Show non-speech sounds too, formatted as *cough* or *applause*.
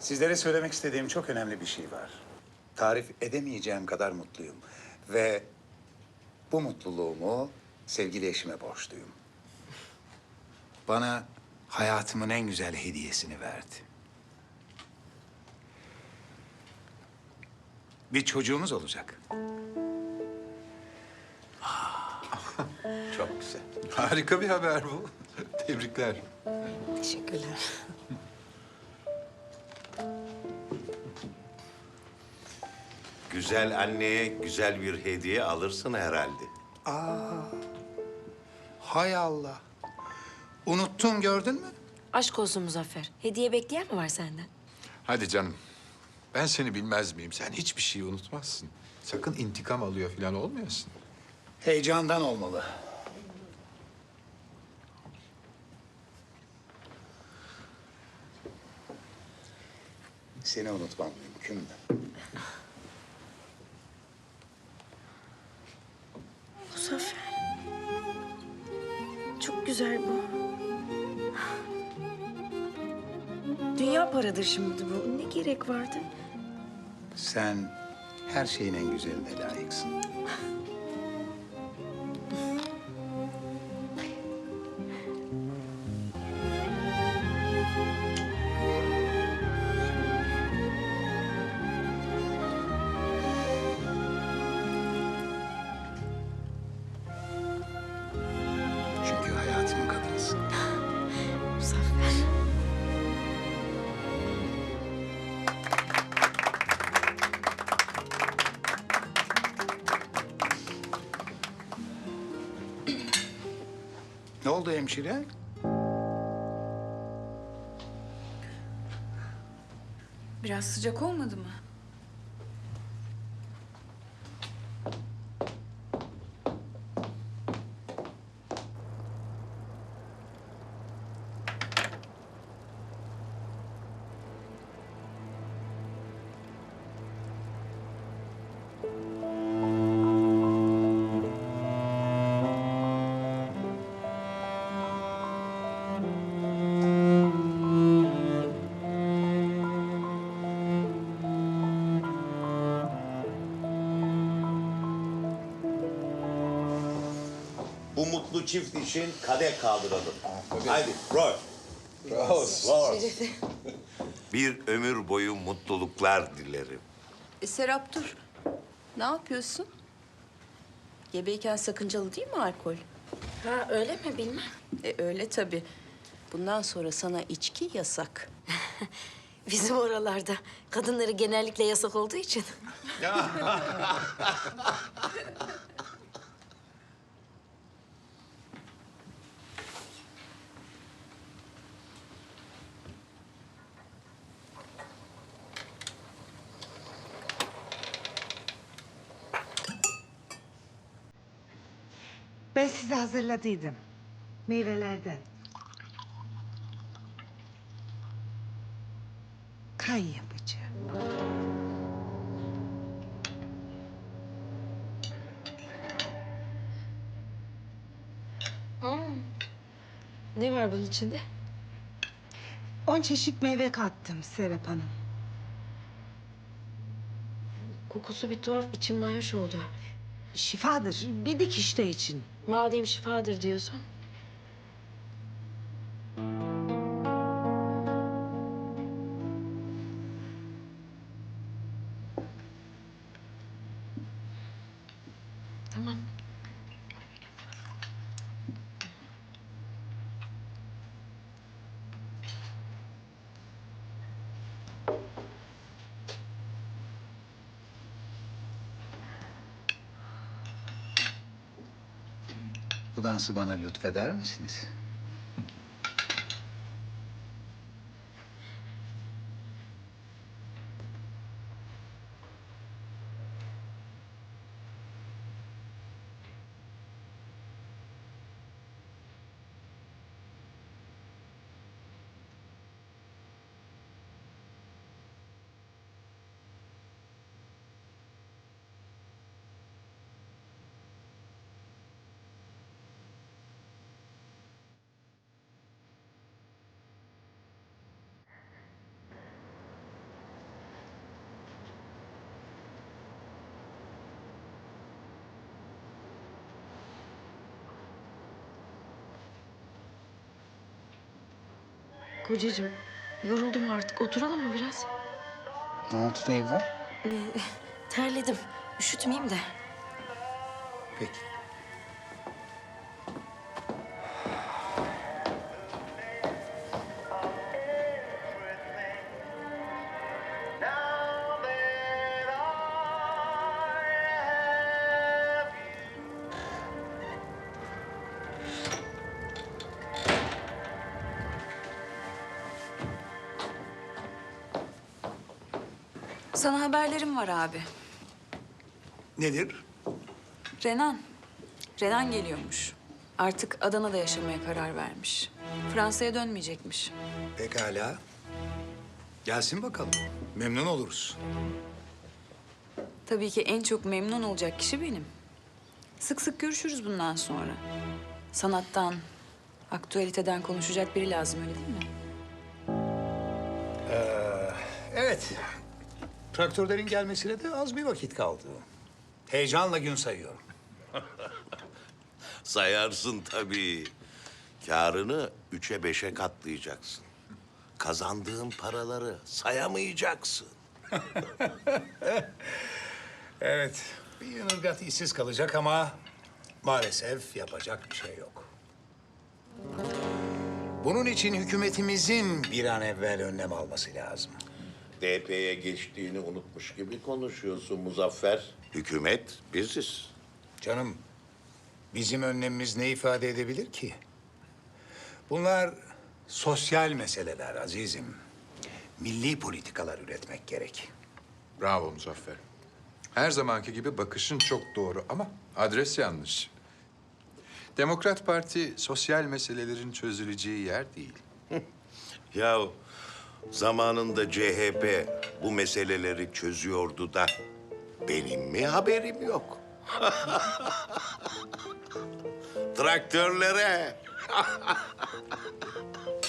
Sizlere söylemek istediğim çok önemli bir şey var. Tarif edemeyeceğim kadar mutluyum. Ve bu mutluluğumu sevgili eşime borçluyum. Bana hayatımın en güzel hediyesini verdi. Bir çocuğumuz olacak. Çok güzel. Harika bir haber bu. Tebrikler. Teşekkürler. Güzel anneye güzel bir hediye alırsın herhalde. Hay Allah. Unuttun gördün mü? Aşk olsun Muzaffer. Hediye bekleyen mi var senden? Hadi canım. Ben seni bilmez miyim? Sen hiçbir şeyi unutmazsın. Sakın intikam alıyor falan olmayasın. Heyecandan olmalı. Seni unutmam mümkün mü? Güzel bu. Dünya paradır şimdi bu. Ne gerek vardı? Sen her şeyin en güzeline layıksın. Ne oldu hemşire? Biraz sıcak olmadı mı? Bu mutlu çift için kadeh kaldıralım. Haydi Roy. Roy. *laughs* Bir ömür boyu mutluluklar dilerim. E, Serap dur. Ne yapıyorsun? Gebeyken sakıncalı değil mi alkol? Ha öyle mi bilmem. E öyle tabii. Bundan sonra sana içki yasak. *laughs* Bizim oralarda kadınları genellikle yasak olduğu için. *laughs* Ben size hazırladıydım. Meyvelerden. Kan yapacağım. Ne var bunun içinde? On çeşit meyve kattım Serap Hanım. Kokusu bir tuhaf, içim mayoş oldu. Şifadır. Bir dikişte için. Madem şifadır diyorsun. Tamam. Bu dansı bana lütfeder misiniz? Kocacığım yoruldum artık. Oturalım mı biraz? Ne oldu Neyva? Terledim. Üşütmeyeyim de. Peki. Sana haberlerim var abi. Nedir? Renan. Renan geliyormuş. Artık Adana'da yaşamaya karar vermiş. Fransa'ya dönmeyecekmiş. Pekala. Gelsin bakalım. Memnun oluruz. Tabii ki en çok memnun olacak kişi benim. Sık sık görüşürüz bundan sonra. Sanattan, aktüaliteden konuşacak biri lazım öyle değil mi? Evet. Traktörlerin gelmesine de az bir vakit kaldı. Heyecanla gün sayıyorum. *laughs* Sayarsın tabii. Karını üçe beşe katlayacaksın. Kazandığın paraları sayamayacaksın. *laughs* Evet. Bir yanılgat işsiz kalacak ama maalesef yapacak bir şey yok. Bunun için hükümetimizin bir an evvel önlem alması lazım. DP'ye geçtiğini unutmuş gibi konuşuyorsun Muzaffer. Hükümet biziz. Canım, bizim önlemimiz ne ifade edebilir ki? Bunlar sosyal meseleler azizim. Milli politikalar üretmek gerek. Bravo Muzaffer. Her zamanki gibi bakışın çok doğru ama adres yanlış. Demokrat Parti sosyal meselelerin çözüleceği yer değil. Ya zamanında CHP bu meseleleri çözüyordu da benim mi haberim yok? *laughs* Traktörlere. *laughs*